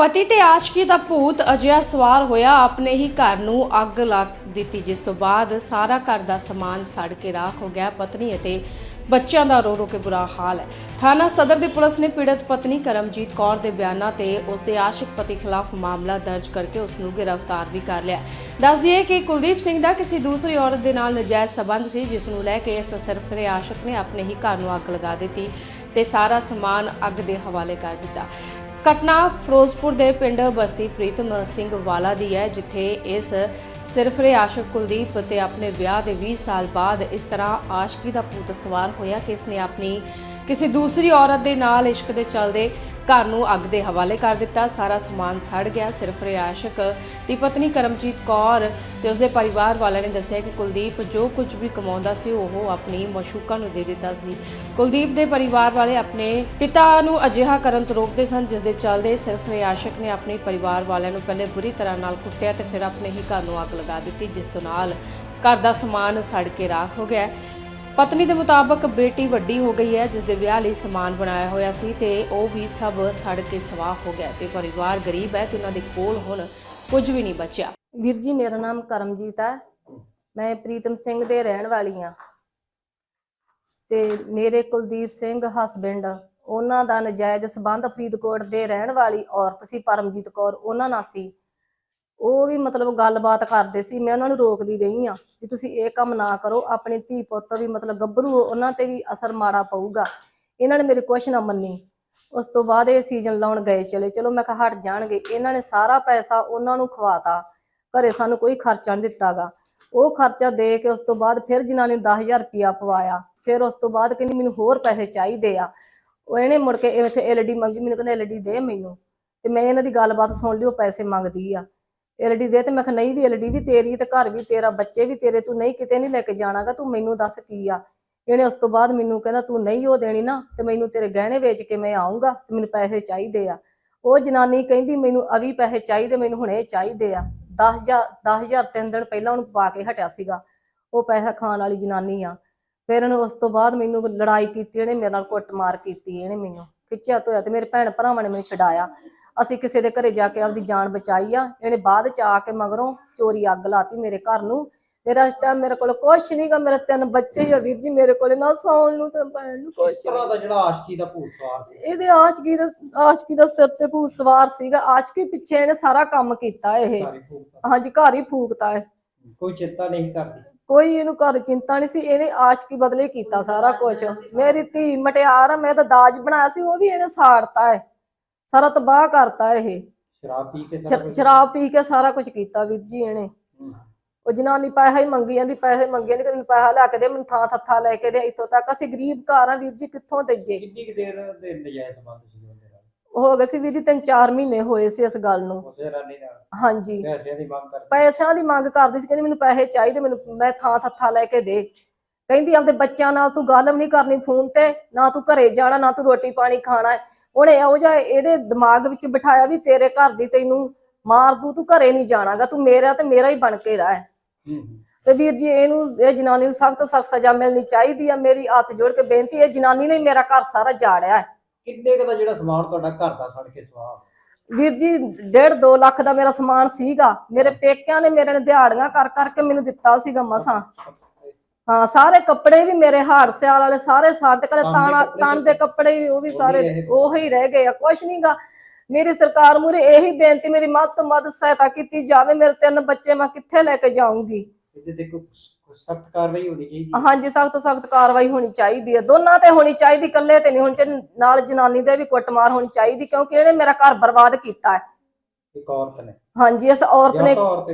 ਪਤੀ ਤੇ ਆਸ਼ਕੀ ਦਾ ਭੂਤ ਅਜਿਹਾ ਸਵਾਰ ਹੋਇਆ, ਆਪਣੇ ਹੀ ਘਰ ਨੂੰ ਅੱਗ ਲਾ ਦਿੱਤੀ, ਜਿਸ ਤੋਂ ਬਾਅਦ ਸਾਰਾ ਘਰ ਦਾ ਸਮਾਨ ਸੜ ਕੇ ਰਾਖ ਹੋ ਗਿਆ। ਪਤਨੀ ਅਤੇ ਬੱਚਿਆਂ ਦਾ ਰੋ ਰੋ ਕੇ ਬੁਰਾ ਹਾਲ ਹੈ। ਥਾਣਾ ਸਦਰ ਦੀ ਪੁਲਿਸ ਨੇ ਪੀੜਤ ਪਤਨੀ ਕਰਮਜੀਤ ਕੌਰ ਦੇ ਬਿਆਨਾਂ ਤੇ ਉਸ ਦੇ ਆਸ਼ਿਕ ਪਤੀ ਖਿਲਾਫ ਮਾਮਲਾ ਦਰਜ ਕਰਕੇ ਉਸ ਨੂੰ ਗ੍ਰਿਫਤਾਰ ਵੀ ਕਰ ਲਿਆ। ਦੱਸ ਦਈਏ ਕਿ ਕੁਲਦੀਪ ਸਿੰਘ ਦਾ ਕਿਸੇ ਦੂਸਰੀ ਔਰਤ ਦੇ ਨਾਲ ਨਜਾਇਜ਼ ਸਬੰਧ ਸੀ, ਜਿਸ ਨੂੰ ਲੈ ਕੇ ਇਸ ਸਰਫਰੇ ਆਸ਼ਿਕ ਨੇ ਆਪਣੇ ਹੀ ਘਰ ਨੂੰ ਅੱਗ ਲਗਾ ਦਿੱਤੀ ਤੇ ਸਾਰਾ ਸਮਾਨ ਅੱਗ ਦੇ ਹਵਾਲੇ ਕਰ ਦਿੱਤਾ। ਘਟਨਾ ਫਿਰੋਜ਼ਪੁਰ ਦੇ ਪਿੰਡ ਬਸਤੀ ਪ੍ਰੀਤਮ ਸਿੰਘ ਵਾਲਾ ਦੀ ਹੈ, ਜਿੱਥੇ ਇਸ ਸਿਰਫਰੇ ਆਸ਼ਕ ਕੁਲਦੀਪ ਤੇ ਆਪਣੇ ਵਿਆਹ ਦੇ 20 ਸਾਲ ਬਾਅਦ ਇਸ ਤਰ੍ਹਾਂ ਆਸ਼ਕੀ ਦਾ ਭੂਤ ਸਵਾਰ ਹੋਇਆ ਕਿ ਇਸ ਨੇ ਆਪਣੀ ਕਿਸੇ ਦੂਸਰੀ ਔਰਤ ਦੇ ਨਾਲ ਇਸ਼ਕ ਦੇ ਚੱਲਦੇ ਘਰ ਨੂੰ ਅੱਗ ਦੇ ਹਵਾਲੇ ਕਰ ਦਿੱਤਾ। ਸਾਰਾ ਸਮਾਨ ਸੜ ਗਿਆ। ਸਿਰਫ ਰਿਆਸ਼ਕ ਦੀ ਪਤਨੀ ਕਰਮਜੀਤ ਕੌਰ ਤੇ ਉਸਦੇ ਪਰਿਵਾਰ ਵਾਲਿਆਂ ਨੇ ਦੱਸਿਆ ਕਿ ਕੁਲਦੀਪ ਜੋ ਕੁਝ ਵੀ ਕਮਾਉਂਦਾ ਸੀ, ਉਹ ਆਪਣੀ ਮਸ਼ੂਕਾ ਨੂੰ ਦੇ ਦਿੱਤਾ ਸੀ। ਕੁਲਦੀਪ ਦੇ ਪਰਿਵਾਰ ਵਾਲੇ ਆਪਣੇ ਪਿਤਾ ਨੂੰ ਅਜਿਹਾ ਕਰਨ ਤੋਂ ਰੋਕਦੇ ਸਨ, ਜਿਸ ਦੇ ਚੱਲਦੇ ਸਿਰਫ ਰਿਆਸ਼ਕ ਨੇ ਆਪਣੇ ਪਰਿਵਾਰ ਵਾਲਿਆਂ ਨੂੰ ਪਹਿਲੇ ਬੁਰੀ ਤਰ੍ਹਾਂ ਨਾਲ ਕੁੱਟਿਆ ਤੇ ਫਿਰ ਆਪਣੇ ਹੀ ਘਰ ਨੂੰ ਅੱਗ ਲਗਾ ਦਿੱਤੀ, ਜਿਸ ਤੋਂ ਨਾਲ ਘਰ ਦਾ ਸਮਾਨ ਸੜ ਕੇ ਰਾਖ ਹੋ ਗਿਆ। ਪਤਨੀ ਦੇ ਮੁਤਾਬਕ ਬੇਟੀ ਵੱਡੀ ਹੋ ਗਈ ਹੈ ਜਿਸ ਦੇ ਵਿਆਹ ਲਈ ਸਮਾਨ ਬਣਾਇਆ ਹੋਇਆ ਸੀ ਤੇ ਉਹ ਵੀ ਸਭ ਸੜ ਕੇ ਸਵਾਹ ਹੋ ਗਿਆ ਤੇ ਪਰਿਵਾਰ ਗਰੀਬ ਹੈ ਤੇ ਉਹਨਾਂ ਦੇ ਕੋਲ ਹੁਣ ਕੁਝ ਵੀ ਨਹੀਂ ਬਚਿਆ। ਵੀਰ ਜੀ, ਮੇਰਾ ਨਾਮ ਕਰਮਜੀਤ ਹੈ। ਮੈਂ ਪ੍ਰੀਤਮ ਸਿੰਘ ਦੇ ਰਹਿਣ ਵਾਲੀ ਹਾਂ। ਤੇ ਮੇਰੇ ਕੁਲਦੀਪ ਸਿੰਘ ਹਸਬੈਂਡ ਉਹਨਾਂ ਦਾ ਨਜਾਇਜ਼ ਸਬੰਧ ਫਰੀਦਕੋਟ ਦੇ ਰਹਿਣ ਵਾਲੀ ਔਰਤ ਸੀ, ਪਰਮਜੀਤ ਕੌਰ। ਉਹਨਾਂ ਨਾਲ ਸੀ। ਉਹ ਵੀ ਮਤਲਬ ਗੱਲਬਾਤ ਕਰਦੇ ਸੀ, ਮੈਂ ਉਹਨਾਂ ਨੂੰ ਰੋਕਦੀ ਰਹੀ ਆ ਵੀ ਤੁਸੀਂ ਇਹ ਕੰਮ ਨਾ ਕਰੋ, ਆਪਣੀ ਧੀ ਪੁੱਤ ਵੀ ਮਤਲਬ ਗੱਭਰੂ ਉਹਨਾਂ ਤੇ ਵੀ ਅਸਰ ਮਾੜਾ ਪਊਗਾ। ਇਹਨਾਂ ਨੇ ਮੇਰੀ ਕੁਛ ਨਾ ਮੰਨੀ। ਉਸ ਤੋਂ ਬਾਅਦ ਇਹ ਸੀਜ਼ਨ ਲਾਉਣ ਗਏ ਚਲੇ। ਚਲੋ ਮੈਂ ਕਿਹਾ ਹਟ ਜਾਣਗੇ। ਇਹਨਾਂ ਨੇ ਸਾਰਾ ਪੈਸਾ ਉਹਨਾਂ ਨੂੰ ਖਵਾਤਾ। ਘਰੇ ਸਾਨੂੰ ਕੋਈ ਖਰਚਾ ਨਹੀਂ ਦਿੱਤਾਗਾ। ਉਹ ਖਰਚਾ ਦੇ ਕੇ ਉਸ ਤੋਂ ਬਾਅਦ ਫਿਰ ਜਨਾਨੀ ਨੇ 10000 ਰੁਪਇਆ ਪਵਾਇਆ, ਫਿਰ ਉਸ ਤੋਂ ਬਾਅਦ ਕਹਿੰਦੀ ਮੈਨੂੰ ਹੋਰ ਪੈਸੇ ਚਾਹੀਦੇ ਆ। ਉਹ ਇਹਨੇ ਮੁੜ ਕੇ ਇੱਥੇ ਐਲਡੀ ਮੰਗੀ, ਮੈਨੂੰ ਕਹਿੰਦਾ ਐਲਡੀ ਦੇ ਮੈਨੂੰ। ਤੇ ਮੈਂ ਇਹਨਾਂ ਦੀ ਗੱਲਬਾਤ ਸੁਣ ਲਈ, ਉਹ ਪੈਸੇ ਮੰਗਦੀ ਆ। ਐਲਡੀ ਦੇ ਤੇ ਮੈਂ ਕਿਹਾ, ਨਹੀਂ ਵੀ ਐਲਡੀ ਵੀ ਤੇਰੀ ਤੇ ਘਰ ਵੀ ਤੇਰਾ, ਬੱਚੇ ਵੀ ਤੇਰੇ, ਤੂੰ ਨਹੀਂ ਕਿਤੇ ਨਹੀਂ ਲੈ ਕੇ ਜਾਣਾਗਾ ਤੂੰ ਮੈਨੂੰ ਦੱਸ ਕੀ ਆ? ਇਹਨੇ ਉਸ ਤੋਂ ਬਾਅਦ ਮੈਨੂੰ ਕਹਿੰਦਾ, ਤੂੰ ਨਹੀਂ ਉਹ ਦੇਣੀ ਨਾ, ਤੇ ਮੈਨੂੰ ਤੇਰੇ ਗਹਿਣੇ ਵੇਚ ਕੇ ਮੈਂ ਆਉਂਗਾ ਤੇ ਮੈਨੂੰ ਪੈਸੇ ਚਾਹੀਦੇ ਆ। ਉਹ ਜਨਾਨੀ ਕਹਿੰਦੀ, ਮੈਨੂੰ ਅਵੀ ਪੈਸੇ ਚਾਹੀਦੇ, ਮੈਨੂੰ ਹੁਣੇ ਚਾਹੀਦੇ ਆ। 10000 10000 ਤਿੰਨ ਦਿਨ ਪਹਿਲਾਂ ਉਹਨੂੰ ਪਾ ਕੇ ਹਟਿਆ ਸੀਗਾ, ਉਹ ਪੈਸਾ ਖਾਣ ਵਾਲੀ ਜਨਾਨੀ ਆ। ਫਿਰ ਇਹਨੇ ਉਸ ਤੋਂ ਬਾਅਦ ਮੈਨੂੰ ਲੜਾਈ ਕੀਤੀ, ਇਹਨੇ ਮੇਰੇ ਨਾਲ ਕੁੱਟਮਾਰ ਕੀਤੀ, ਇਹਨੇ ਮੈਨੂੰ ਖਿੱਚਿਆ ਧੋਇਆ ਤੇ ਮੇਰੇ ਭੈਣ ਭਰਾਵਾਂ ਨੇ ਮੈਨੂੰ ਛਡਾਇਆ। ਅਸੀਂ ਕਿਸੇ ਦੇ ਘਰੇ ਜਾ ਕੇ ਆਪਦੀ ਜਾਨ ਬਚਾਈ ਆ ਇਹਨੇ ਬਾਅਦ ਚ ਆ ਕੇ ਮਗਰੋਂ ਚੋਰੀ ਅੱਗ ਲਾਤੀ ਮੇਰੇ ਘਰ ਨੂੰ। ਮੇਰਾ ਟਾਈਮ ਮੇਰੇ ਕੋਲ ਕੁਛ ਨਹੀਂਗਾ ਮੇਰੇ ਤਿੰਨ ਬੱਚੇ ਹੀ ਆ ਵੀਰ ਜੀ ਮੇਰੇ ਕੋਲ ਨਾ ਸੌਣ ਨੂੰ ਤੇ ਭੈਣ ਨੂੰ ਕੁਛ ਤਰ੍ਹਾਂ ਦਾ ਜਿਹੜਾ ਆਸ਼ਕੀ ਦਾ ਭੂਤ ਸਵਾਰ ਸੀ? ਇਹਦੇ ਆਸ਼ਕੀ ਦਾ ਆਸ਼ਕੀ ਦਾ ਸਿਰ ਤੇ ਭੂਤ ਸਵਾਰ ਸੀਗਾ। ਆਸ਼ਕੀ ਪਿੱਛੇ ਇਹਨੇ ਸਾਰਾ ਕੰਮ ਕੀਤਾ ਇਹ। ਸਾਰੀ ਫੂਕਤਾ ਹਾਂਜੀ ਘਰ ਹੀ ਫੂਕਤਾ ਹੈ ਕੋਈ ਚਿੰਤਾ ਨਹੀਂ ਕਰਦੀ? ਕੋਈ ਇਹਨੂੰ ਘਰ ਚਿੰਤਾ ਨਹੀਂ ਸੀ ਇਹਨੇ ਆਸ਼ਕੀ ਬਦਲੇ ਕੀਤਾ ਸਾਰਾ ਕੁਝ ਮੇਰੀ ਧੀ ਮਟਿਆਰ ਆ ਮੈਂ ਤਾਂ ਦਾਜ ਬਣਾਇਆ ਸੀ ਉਹ ਵੀ ਇਹਨੇ ਸਾੜਤਾ ਹੈ। ਸਾਰਾ ਤਬਾਹ ਕਰਤਾ ਇਹ। ਸ਼ਰਾਬ ਪੀ ਕੇ ਸਾਰਾ ਸ਼ਰ- ਕੁਛ- ਸ਼ਰਾਬ ਪੀ ਕੇ ਸਾਰਾ ਕੁਝ ਕੀਤਾ ਵੀਰ ਜੀ ਇਹਨੇ। ਉਹ ਜਨਾਨੀ ਪੈਸਾ ਹੀ ਮੰਗੀ ਜਾਂਦੀ ਪੈਸੇ ਮੰਗੀ ਜਾਂਦੀ ਕਿ ਮੈਨੂੰ ਪੈਸਾ ਲਿਆ ਕੇ ਦੇ ਮੈਨੂੰ ਥਾਂ ਥੱਥਾ ਲੈ ਕੇ ਦੇ ਇੱਥੋਂ ਤੱਕ। ਅਸੀਂ ਗਰੀਬ ਘਰ ਆ ਵੀਰ ਜੀ ਕਿੱਥੋਂ ਦੇਈਏ? ਕਿੰਨੀ ਕੁ ਦੇਰ ਦੇ ਨਜਾਇਜ਼ ਸੰਬੰਧ ਸੀ ਉਹਦੇ ਨਾਲ? ਉਹ ਹੋ ਗਏ ਸੀ ਵੀਰ ਜੀ ਤਿੰਨ ਚਾਰ ਮਹੀਨੇ ਹੋਏ ਸੀ ਇਸ ਗੱਲ ਨੂੰ। ਉਸੇ ਰਾਨੀ ਨਾਲ? ਹਾਂਜੀ। ਪੈਸਿਆਂ ਦੀ ਮੰਗ ਕਰਦੀ। ਪੈਸਿਆਂ ਦੀ ਮੰਗ ਕਰਦੀ ਸੀ ਕਹਿੰਦੀ ਮੈਨੂੰ ਪੈਸੇ ਚਾਹੀਦੇ ਮੈਨੂੰ ਮੈਂ ਥਾਂ ਥੱਥਾ ਲੈ ਕੇ ਦੇ। ਕਹਿੰਦੀ ਆਪਦੇ ਬੱਚਿਆਂ ਨਾਲ ਤੂੰ ਗੱਲ ਵੀ ਨਹੀਂ ਕਰਨੀ ਫੋਨ ਤੇ ਨਾ ਤੂੰ ਘਰੇ ਜਾਣਾ ਨਾ ਤੂੰ ਰੋਟੀ ਪਾਣੀ ਖਾਣਾ। ਹੈ। ਉਹਨੇ ਇਹੋ ਜਿਹਾ ਇਹਦੇ ਦਿਮਾਗ ਵਿੱਚ ਬਿਠਾਇਆ ਵੀ ਤੇਰੇ ਘਰ ਦੀ ਤੈਨੂੰ ਮਾਰ ਦੂ ਤੂੰ ਘਰੇ ਨਹੀਂ ਜਾਣਾਗਾ ਤੂੰ ਮੇਰਾ ਤੇ ਮੇਰਾ ਹੀ ਬਣ ਕੇ ਰਹਿ। ਤੇ ਵੀਰ ਜੀ ਇਹਨੂੰ ਇਹ ਜਨਾਨੀ ਨੂੰ ਸਖਤ ਸਖਤ ਸਜ਼ਾ ਮਿਲਣੀ ਚਾਹੀਦੀ ਆ ਮੇਰੀ ਹੱਥ ਜੋੜ ਕੇ ਬੇਨਤੀ ਹੈ ਜਨਾਨੀ ਨੇ ਮੇਰਾ ਘਰ ਸਾਰਾ ਜਾੜਿਆ ਹੈ। ਕਿੰਨੇ ਕੁ ਦਾ ਜਿਹੜਾ ਸਮਾਨ ਤੁਹਾਡਾ ਘਰ ਦਾ ਸੜ ਕੇ ਸਵਾਹ? ਵੀਰ ਜੀ 1.5 2 ਲੱਖ ਦਾ ਮੇਰਾ ਸਮਾਨ ਸੀਗਾ। ਮੇਰੇ ਪੇਕਿਆਂ ਨੇ ਮੇਰੇ ਨੇ ਦਿਹਾੜੀਆਂ ਕਰ ਕਰਕੇ ਮੈਨੂੰ ਦਿੱਤਾ ਸੀਗਾ ਮਸਾਂ। ਹਾਂ ਸਾਰੇ ਕੱਪੜੇ ਵੀ ਮੇਰੇ ਹਾਰ ਸਿਆਲ ਵਾਲੇ ਸਾਰੇ ਸਾਡੇ ਕੋਲੇ ਤਾਣਾ ਤਨ ਦੇ ਕੱਪੜੇ ਵੀ ਉਹ ਵੀ ਸਾਰੇ। ਉਹੀ ਰਹਿ ਗਏ ਆ ਕੁਛ ਨਹੀਂਗਾ ਮੇਰੀ ਸਰਕਾਰ ਮੂਰੇ ਇਹੀ ਬੇਨਤੀ ਮੇਰੀ ਮੱਦ ਤੋਂ ਮੱਦ ਸਹਾਇਤਾ ਕੀਤੀ ਜਾਵੇ ਮੇਰੇ ਤਿੰਨ ਬੱਚੇ ਮੈਂ ਕਿੱਥੇ ਲੈ ਕੇ ਜਾਊਂਗੀ? ਇਹਦੇ ਤੇ ਕੋਈ ਸਖਤ ਕਾਰਵਾਈ ਹੋਣੀ ਚਾਹੀਦੀ ਹੈ। ਹਾਂਜੀ ਸਖਤ ਸਖਤ ਕਾਰਵਾਈ ਹੋਣੀ ਚਾਹੀਦੀ ਹੈ। ਦੋਨਾਂ ਤੇ ਹੋਣੀ ਚਾਹੀਦੀ ਇਕੱਲੇ ਤੇ ਨਹੀਂ ਹੋਣੀ ਚਾਹੀਦੀ ਨਾਲ ਜਨਾਨੀ ਦੇ ਵੀ ਕੁੱਟਮਾਰ ਹੋਣੀ ਚਾਹੀਦੀ ਕਿਉਂਕਿ ਇਹਨੇ ਮੇਰਾ ਘਰ ਬਰਬਾਦ ਕੀਤਾ ਹੈ। ਇੱਕ ਔਰਤ ਨੇ। ਹਾਂਜੀ ਇਸ ਔਰਤ ਨੇ ਔਰਤ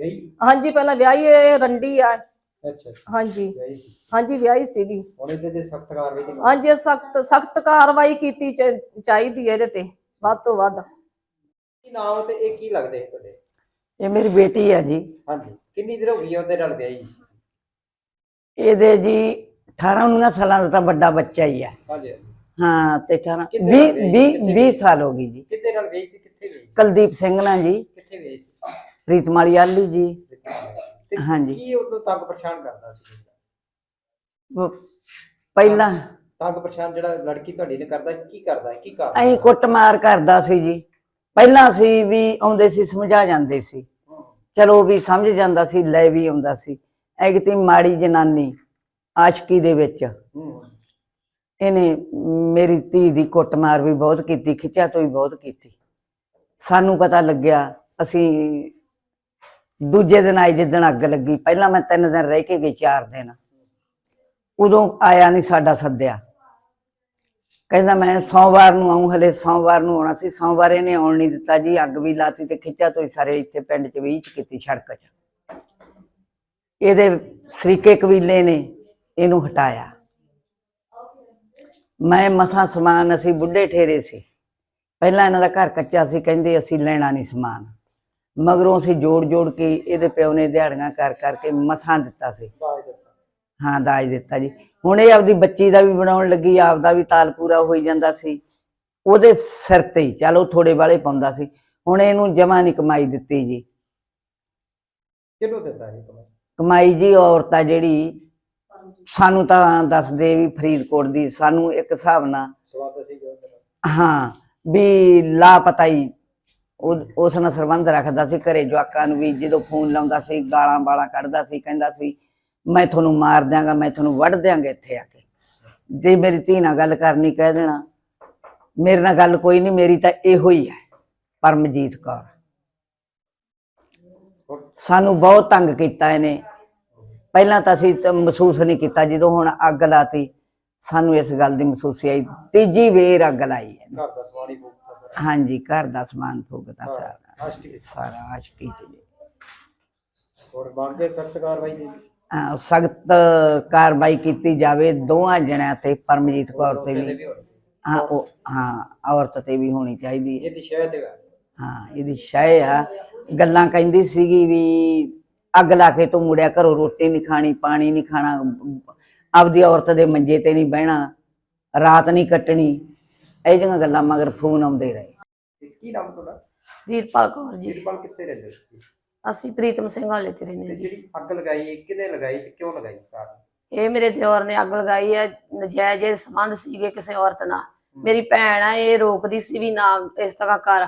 ਗਈ। ਹਾਂਜੀ ਪਹਿਲਾਂ ਵਿਆਹੀ ਇਹ ਰੰਡੀ ਆ ਅੱਛਾ ਹਾਂਜੀ। ਗਈ ਸੀ? ਹਾਂਜੀ ਵਿਆਹੀ ਸੀਗੀ। ਹੁਣ ਇਹਦੇ ਤੇ ਸਖਤ ਕਾਰਵਾਈ ਦੀ ਮੰਗ? ਹਾਂਜੀ ਸਖਤ ਸਖਤ ਕਾਰਵਾਈ ਕੀਤੀ ਚ- ਚਾਹੀਦੀ ਹੈ ਇਹਦੇ ਤੇ ਵੱਧ ਤੋਂ ਵੱਧ। ਕੀ ਨਾਮ ਤੇ ਇਹ ਕੀ ਲੱਗਦੇ ਤੁਹਾਡੇ? ਇਹ ਮੇਰੀ ਬੇਟੀ ਹੈ ਜੀ। ਹਾਂਜੀ। ਕਿੰਨੀ ਦੇਰ ਹੋ ਗਈ ਉਹਦੇ ਨਾਲ ਵਿਆਹੀ ਸੀ ਇਹਦੇ ਜੀ 18 19 ਸਾਲਾਂ ਦਾ ਤਾਂ ਵੱਡਾ ਬੱਚਾ ਹੀ ਹੈ ਹਾਂਜੀ ਹਾਂ ਤੇ 18 ਕਿੰਨੇ 20 ਨਾਲ ਵਿਆਹੀ? 20 ਕਿੰਨੇ 20 ਸਾਲ ਹੋ ਗਈ ਜੀ। ਕਿੱਥੇ ਨਾਲ ਵਿਆਹੀ ਸੀ? ਕਿੱਥੇ ਵਿਆਹੀ ਸੀ? ਕੁਲਦੀਪ ਸਿੰਘ ਨਾਲ ਜੀ। ਕਿੱਥੇ ਵਿਆਹੀ ਸੀ? ਪ੍ਰੀਤਮਾਲੀ ਆਲੀ ਜੀ। ਤੇ ਹਾਂਜੀ। ਕੀ ਉਦੋਂ ਤੰਗ ਪਰੇਸ਼ਾਨ ਕਰਦਾ ਸੀ? ਉਹ ਪਹਿਲਾਂ ਤੰਗ ਪਰੇਸ਼ਾਨ ਜਿਹੜਾ ਲੜਕੀ ਤੁਹਾਡੀ ਨੇ ਕਰਦਾ ਕੀ ਕਰਦਾ ਹੈ? ਕੀ ਕਰਦਾ ਐਂ ਕੁੱਟਮਾਰ ਕਰਦਾ ਸੀ ਜੀ। ਪਹਿਲਾਂ ਸੀ ਵੀ ਆਉਂਦੇ ਸੀ ਸਮਝਾ ਜਾਂਦੇ ਸੀ। ਚਲੋ ਵੀ ਸਮਝ ਜਾਂਦਾ ਸੀ ਲੈ ਵੀ ਆਉਂਦਾ ਸੀ। ਐਗਤੀ ਮਾੜੀ ਜਨਾਨੀ ਆਸ਼ਕੀ ਦੇ ਵਿੱਚ। ਹੂੰ। ਇਹਨੇ ਮੇਰੀ ਧੀ ਦੀ ਕੁੱਟਮਾਰ ਵੀ ਬਹੁਤ ਕੀਤੀ ਖਿੱਚਿਆ ਤੋਂ ਵੀ ਬਹੁਤ ਕੀਤੀ। ਸਾਨੂੰ ਪਤਾ ਲੱਗਿਆ ਅਸੀਂ ਦੂਜੇ ਦਿਨ ਆਏ ਜਿੱਦਣ ਅੱਗ ਲੱਗੀ, ਪਹਿਲਾਂ ਮੈਂ ਤਿੰਨ ਦਿਨ ਰਹਿ ਕੇ ਗਈ, ਚਾਰ ਦਿਨ। ਉਦੋਂ ਆਇਆ ਨਹੀਂ ਸਾਡਾ ਸੱਦਿਆ। ਕਹਿੰਦਾ ਮੈਂ ਸੋਮਵਾਰ ਨੂੰ ਆਉਂ ਹਲੇ ਸੋਮਵਾਰ ਨੂੰ ਆਉਣਾ ਸੀ, ਸੋਮਵਾਰ ਇਹਨੇ ਆਉਣ ਨਹੀਂ ਦਿੱਤਾ ਜੀ, ਅੱਗ ਵੀ ਲਾਤੀ ਤੇ ਖਿੱਚਿਆ ਤੋਂ ਸਾਰੇ ਇੱਥੇ ਪਿੰਡ 'ਚ ਵੀ ਕੀਤੀ ਸੜਕ 'ਚ। ਇਹਦੇ ਸਰੀਕੇ ਕਬੀਲੇ ਨੇ ਇਹਨੂੰ ਹਟਾਇਆ। ਮੈਂ ਮਸਾਂ ਸਮਾਨ, ਅਸੀਂ ਬੁੱਢੇ ਠੇਰੇ ਸੀ। ਪਹਿਲਾਂ ਇਹਨਾਂ ਦਾ ਘਰ ਕੱਚਾ ਸੀ, ਕਹਿੰਦੇ ਅਸੀਂ ਲੈਣਾ ਨਹੀਂ ਸਮਾਨ। ਮਗਰੋਂ ਅਸੀਂ ਜੋੜ ਜੋੜ ਕੇ ਇਹਦੇ ਪਿਓ ਨੇ ਦਿਹਾੜੀਆਂ ਕਰ ਕਰਕੇ ਮਸਾਂ ਦਿੱਤਾ ਸੀ। ਹਾਂ ਦਾਜ ਦਿੱਤਾ ਜੀ। ਹੁਣ ਇਹ ਆਪਦੀ ਬੱਚੀ ਦਾ ਵੀ ਬਣਾਉਣ ਲੱਗੀ ਆਪਦਾ ਵੀ ਤਾਲ ਪੂਰਾ ਹੋਈ ਜਾਂਦਾ ਸੀ। ਉਹਦੇ ਸਿਰ ਤੇ ਹੀ ਚਲੋ ਥੋੜੇ ਵਾਲੇ ਪਾਉਂਦਾ ਸੀ। ਹੁਣ ਇਹਨੂੰ ਜਮਾ ਨਹੀਂ ਕਮਾਈ ਦਿੱਤੀ ਜੀ। ਕਿਹਨੂੰ ਦਿੱਤਾ ਇਹ ਕਮਾਈ? ਜੀ ਔਰਤ ਆ ਜਿਹੜੀ ਸਾਨੂੰ ਤਾਂ ਦੱਸਦੇ ਵੀ ਫਰੀਦਕੋਟ ਦੀ ਸਾਨੂੰ ਇੱਕ ਹਿਸਾਬ ਨਾਲ ਹਾਂ ਵੀ ਲਾਪਤਾ ਹੀ ਉਹ- ਉਸ ਨਾਲ ਸੰਬੰਧ ਰੱਖਦਾ ਸੀ, ਘਰੇ ਜਵਾਕਾਂ ਨੂੰ ਵੀ ਜਦੋਂ ਫੋਨ ਲਾਉਂਦਾ ਸੀ, ਗਾਲਾਂ ਵਾਲਾਂ ਕੱਢਦਾ ਸੀ, ਕਹਿੰਦਾ ਸੀ, ਮੈਂ ਤੁਹਾਨੂੰ ਮਾਰ ਦਿਆਂਗਾ, ਮੈਂ ਤੁਹਾਨੂੰ ਵੱਢ ਦਿਆਂਗਾ ਇੱਥੇ ਆ ਕੇ। ਜੇ ਮੇਰੀ ਧੀ ਨਾਲ ਗੱਲ ਕਰਨੀ ਕਹਿ ਦੇਣਾ, ਮੇਰੇ ਨਾਲ ਗੱਲ ਕੋਈ ਨਹੀਂ, ਮੇਰੀ ਤਾਂ ਇਹੋ ਹੀ ਹੈ, ਪਰਮਜੀਤ ਕੌਰ। ਸਾਨੂੰ ਬਹੁਤ ਤੰਗ ਕੀਤਾ ਇਹਨੇ। ਪਹਿਲਾਂ ਤਾਂ ਅਸੀਂ ਮਹਿਸੂਸ ਨਹੀਂ ਕੀਤਾ, ਜਦੋਂ ਹੁਣ ਅੱਗ ਲਾਤੀ, ਸਾਨੂੰ ਇਸ ਗੱਲ ਦੀ ਮਹਿਸੂਸ ਆਈ। ਤੀਜੀ ਵੇਰ ਅੱਗ ਲਾਈ ਇਹਨੇ। ਹਾਂਜੀ ਘਰ ਦਾ ਸਮਾਨ ਫੂਕਦਾ ਸਾਰਾ। ਆਸ਼ਕੀ। ਸਾਰਾ ਆਸ਼ਕੀ ਚ ਜੀ। ਹੋਰ ਬਾਗੇ ਸਖਤ ਕਾਰਵਾਈ ਦੀ ਸਖਤ ਕਾਰਵਾਈ ਕੀਤੀ ਜਾਵੇ ਦੋਹਾਂ ਜਣਿਆਂ ਤੇ ਪਰਮਜੀਤ ਕੌਰ ਤੇ ਵੀ। ਹਾਂ ਉਹ ਹਾਂ ਔਰਤ ਤੇ ਵੀ ਹੋਣੀ ਚਾਹੀਦੀ ਹੈ। ਇਹਦੀ ਸ਼ਾਇਦ ਹੈ ਹਾਂ ਇਹਦੀ ਸ਼ੈ ਆ। ਗੱਲਾਂ ਕਹਿੰਦੀ ਸੀਗੀ ਵੀ ਅੱਗ ਲਾ ਕੇ ਤੂੰ ਮੁੜਿਆ ਘਰੋਂ ਰੋਟੀ ਨਹੀਂ ਖਾਣੀ ਪਾਣੀ ਨਹੀਂ ਖਾਣਾ ਆਪਦੀ ਔਰਤ ਦੇ ਮੰਜੇ ਤੇ ਨਹੀਂ ਬਹਿਣਾ ਰਾਤ ਨਹੀਂ ਕੱਟਣੀ। ਇਹ ਜਿਹੀਆਂ ਗੱਲਾਂ ਮਗਰ ਫੋਨ ਆਉਂਦੇ ਰਹੇ। ਤੇ ਕੀ ਨਾਮ ਤੁਹਾਡਾ? ਵੀਰਪਾਲ ਕੌਰ ਜੀ। ਜੀਤਪਾਲ ਕਿੱਥੇ ਰਹਿੰਦੇ ਸੀ? ਅਸੀਂ ਪ੍ਰੀਤਮ ਸਿੰਘ ਵਾਲੇ ਤੇ ਰਹਿੰਦੇ ਤੇ ਜੀ ਜਿਹੜੀ ਅੱਗ ਲਗਾਈ ਇਹ ਕਿਹਨੇ ਲਗਾਈ ਤੇ ਕਿਉਂ ਲਗਾਈ ਕਾਰਨ ਇਹ ਮੇਰੇ ਦਿਓਰ ਨੇ ਅੱਗ ਲਗਾਈ ਹੈ ਨਜਾਇਜ਼ ਇਹ ਸੰਬੰਧ ਸੀਗੇ ਕਿਸੇ ਔਰਤ ਨਾਲ। ਮੇਰੀ ਭੈਣ ਆ ਇਹ ਰੋਕਦੀ ਸੀ ਵੀ ਨਾ ਇਸ ਤਰ੍ਹਾਂ ਕਰ।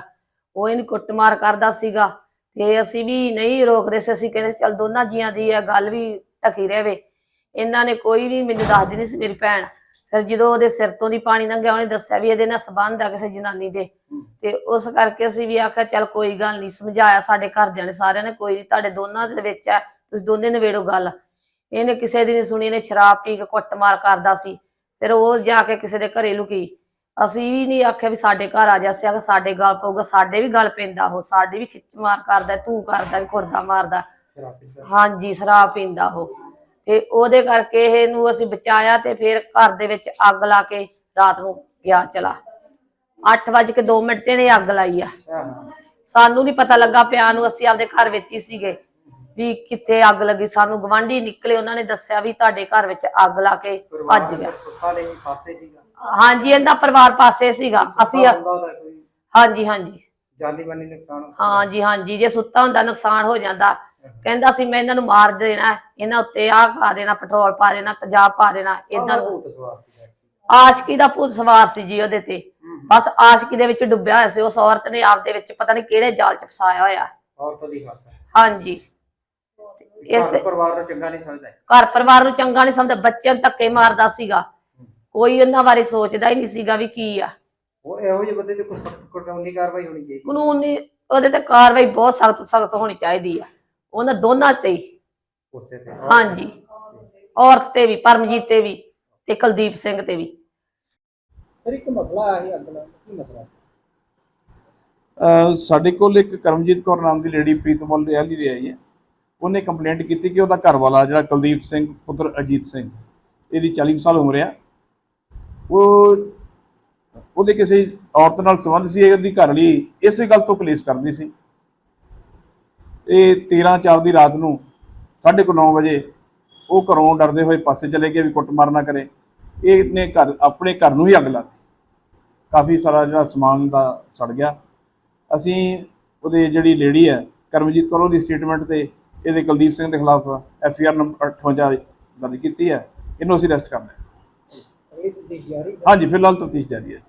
ਉਹ ਇਹਨੂੰ ਕੁੱਟਮਾਰ ਕਰਦਾ ਸੀਗਾ। ਤੇ ਅਸੀਂ ਵੀ ਨਹੀਂ ਰੋਕਦੇ ਸੀ ਅਸੀਂ ਕਹਿੰਦੇ ਸੀ, ਚੱਲ ਦੋਨਾਂ ਜੀਆਂ ਦੀ ਇਹ ਗੱਲ ਵੀ ਢਕੀ ਰਹੇ। ਇਹਨਾਂ ਨੇ ਕੋਈ ਵੀ ਮੈਨੂੰ ਦੱਸਦੀ ਨਹੀਂ ਸੀ ਮੇਰੀ ਭੈਣ। ਫਿਰ ਜਦੋਂ ਉਹਦੇ ਸਿਰ ਤੋਂ ਦੀ ਪਾਣੀ ਲੰਘਿਆ ਉਹਨੇ ਦੱਸਿਆ ਵੀ ਇਹਦੇ ਨਾਲ ਸੰਬੰਧ ਆ ਕਿਸੇ ਜਨਾਨੀ ਦੇ। ਤੇ ਉਸ ਕਰਕੇ ਅਸੀਂ ਵੀ ਆਖਿਆ ਚੱਲ ਕੋਈ ਗੱਲ ਨਹੀਂ ਸਮਝਾਇਆ ਸਾਡੇ ਘਰਦਿਆਂ ਨੇ ਸਾਰਿਆਂ ਨੇ ਕੋਈ ਨੀ ਤੁਹਾਡੇ ਦੋਨਾਂ ਦੇ ਵਿੱਚ ਹੈ ਤੁਸੀਂ ਦੋਨੇ ਨਿਬੇੜੋ ਗੱਲ। ਇਹਨੇ ਕਿਸੇ ਦੀ ਨਹੀਂ ਸੁਣੀ ਇਹਨੇ ਸ਼ਰਾਬ ਪੀ ਕੇ ਕੁੱਟਮਾਰ ਕਰਦਾ ਸੀ ਫਿਰ ਉਹ ਜਾ ਕੇ ਕਿਸੇ ਦੇ ਘਰੇ ਲੁਕੀ। ਅਸੀਂ ਵੀ ਨਹੀਂ ਆਖਿਆ ਵੀ ਸਾਡੇ ਘਰ ਆ ਜਾ ਅਸੀਂ ਆਖਿਆ ਸਾਡੇ ਗੱਲ ਪਊਗਾ ਸਾਡੇ ਵੀ ਗੱਲ ਪੈਂਦਾ ਉਹ ਸਾਡੇ ਵੀ ਖਿੱਚ ਮਾਰ ਕਰਦਾ ਤੂੰ ਕਰਦਾ ਵੀ ਕੁਰਦਾ ਮਾਰਦਾ। ਹਾਂਜੀ ਸ਼ਰਾਬ ਪੀਂਦਾ ਉਹ। ਤੇ ਉਹਦੇ ਕਰਕੇ ਇਹਨੂੰ ਅਸੀਂ ਬਚਾਇਆ ਤੇ ਫਿਰ ਘਰ ਦੇ ਵਿੱਚ ਅੱਗ ਲਾ ਕੇ ਰਾਤ ਨੂੰ ਗਿਆ ਚਲਾ। 8 ਵਜੇ ਕੇ 2 ਮਿੰਟ ਤੇ ਨੇ ਅੱਗ ਲਾਈ ਆ। ਸਾਨੂੰ ਨਹੀਂ ਪਤਾ ਲੱਗਾ ਪਿਆ ਨੂੰ ਅਸੀਂ ਆਪਦੇ ਘਰ ਵਿੱਚ ਹੀ ਸੀਗੇ। ਵੀ ਕਿੱਥੇ ਅੱਗ ਲੱਗੀ ਸਾਨੂੰ ਗਵਾਂਢੀ ਨਿਕਲੇ ਉਹਨਾਂ ਨੇ ਦੱਸਿਆ ਵੀ ਤੁਹਾਡੇ ਘਰ ਵਿੱਚ ਅੱਗ ਲਾ ਕੇ ਭੱਜ ਗਿਆ। ਹਾਂਜੀ ਇਹਦਾ ਪਰਿਵਾਰ ਪਾਸੇ ਸੀਗਾ। ਅਸੀਂ ਹਾਂਜੀ ਹਾਂਜੀ। ਜਾਨੀ ਮਾਨੀ ਨੁਕਸਾਨ ਹਾਂਜੀ ਹਾਂਜੀ। ਜੇ ਸੁੱਤਾ ਹੁੰਦਾ ਨੁਕਸਾਨ ਹੋ ਜਾਂਦਾ। ਕਹਿੰਦਾ ਸੀ ਮੈਂ ਇਹਨਾਂ ਨੂੰ ਮਾਰ ਦੇਣਾ ਇਹਨਾਂ ਉੱਤੇ ਆਹ ਪਾ ਦੇਣਾ ਪੈਟਰੋਲ ਪਾ ਦੇਣਾ ਤੇਜ਼ਾਬ ਪਾ ਦੇਣਾ ਇਦਾਂ ਭੂਤ ਸਵਾਰ ਆਸ਼ਕੀ ਦਾ ਭੂਤ ਸਵਾਰ ਸੀ ਜੀ ਉਹਦੇ ਤੇ। ਬਸ ਆਸ਼ਕੀ ਦੇ ਵਿੱਚ ਡੁੱਬਿਆ ਹੋਇਆ ਸੀ ਉਸ ਔਰਤ ਨੇ ਆਪਦੇ ਵਿੱਚ ਪਤਾ ਨਹੀਂ ਕਿਹੜੇ ਜਾਲ ਚ ਫਸਾਇਆ ਹੋਇਆ। ਔਰਤ ਦੀ ਹੱਥ ਹਾਂਜੀ। ਇਸ ਪਰਿਵਾਰ ਨੂੰ ਚੰਗਾ ਨਹੀਂ ਸਮਝਦਾ। ਘਰ ਪਰਿਵਾਰ ਨੂੰ ਚੰਗਾ ਨਹੀਂ ਸਮਝਦਾ ਬੱਚਿਆਂ ਨੂੰ ਧੱਕੇ ਮਾਰਦਾ ਸੀਗਾ। ਕੋਈ ਉਹਨਾਂ ਬਾਰੇ ਸੋਚਦਾ ਹੀ ਨਹੀਂ ਸੀਗਾ ਵੀ ਕੀ ਆ। ਉਹ ਇਹੋ ਜਿਹੇ ਬੰਦੇ ਤੇ ਕੋਈ ਸਖਤ ਕਾਨੂੰਨੀ ਕਾਰਵਾਈ ਹੋਣੀ ਚਾਹੀਦੀ। ਕਾਨੂੰਨੀ ਉਹਦੇ ਤੇ ਕਾਰਵਾਈ ਬਹੁਤ ਸਖਤ ਸਖਤ ਹੋਣੀ ਚਾਹੀਦੀ ਆ। ਉਹਨਾਂ ਦੋਨਾਂ ਤੇ ਹੀ। ਉਸੇ ਤੇ। ਹਾਂਜੀ। ਔਰਤ ਤੇ ਵੀ ਪਰਮਜੀਤ ਤੇ ਵੀ ਤੇ ਕੁਲਦੀਪ ਸਿੰਘ ਤੇ ਵੀ। ਫਿਰ ਇੱਕ ਮਸਲਾ ਆਇਆ ਸੀ ਅੱਗ ਦਾ। ਕੀ ਮਸਲਾ ਸੀ? ਅਹ ਸਾਡੇ ਕੋਲ ਇੱਕ ਕਰਮਜੀਤ ਕੌਰ ਨਾਮ ਦੀ ਲੇਡੀ ਪ੍ਰੀਤਮਲ ਦੇ ਹਾਲੀ ਦੇ ਆਈ ਹੈ। ਉਹਨੇ ਕੰਪਲੇਂਟ ਕੀਤੀ ਕਿ ਉਹਦਾ ਘਰ ਵਾਲਾ ਜਿਹੜਾ ਕੁਲਦੀਪ ਸਿੰਘ ਪੁੱਤਰ ਅਜੀਤ ਸਿੰਘ ਇਹਦੀ 40 ਸਾਲ ਉਮਰ ਆ। ਉਹ ਉਹਦੇ ਕਿਸੇ ਔਰਤ ਨਾਲ ਸੰਬੰਧ ਸੀ ਉਹਦੀ ਘਰ ਵਾਲੀ ਇਸੇ ਗੱਲ ਤੋਂ ਕਲੇਸ਼ ਕਰਦੀ ਸੀ। ਇਹ 13 4 ਦੀ ਰਾਤ ਨੂੰ 9:30 ਵਜੇ ਉਹ ਘਰੋਂ ਡਰਦੇ ਹੋਏ ਪਾਸੇ ਚਲੇ ਗਏ ਵੀ ਕੁੱਟਮਾਰ ਨਾ ਕਰੇ। ਇਹਨੇ ਘਰ ਆਪਣੇ ਘਰ ਨੂੰ ਹੀ ਅੱਗ ਲਾਤੀ। ਕਾਫੀ ਸਾਰਾ ਜਿਹੜਾ ਸਮਾਨ ਦਾ ਸੜ ਗਿਆ। ਅਸੀਂ ਉਹਦੇ ਜਿਹੜੀ ਲੇਡੀ ਹੈ ਕਰਮਜੀਤ ਕੌਰ ਉਹਦੀ ਸਟੇਟਮੈਂਟ ਤੇ ਇਹਦੇ ਕੁਲਦੀਪ ਸਿੰਘ ਦੇ ਖਿਲਾਫ ਐਫ ਆਰ ਨੰਬਰ 58 ਦਰਜ ਕੀਤੀ ਹੈ। ਇਹਨੂੰ ਅਸੀਂ ਅਰੈਸਟ ਕਰਨਾ ਹੈ। ਹਾਂਜੀ ਫਿਲਹਾਲ ਤਫਤੀਸ਼ ਜਾਰੀ ਹੈ।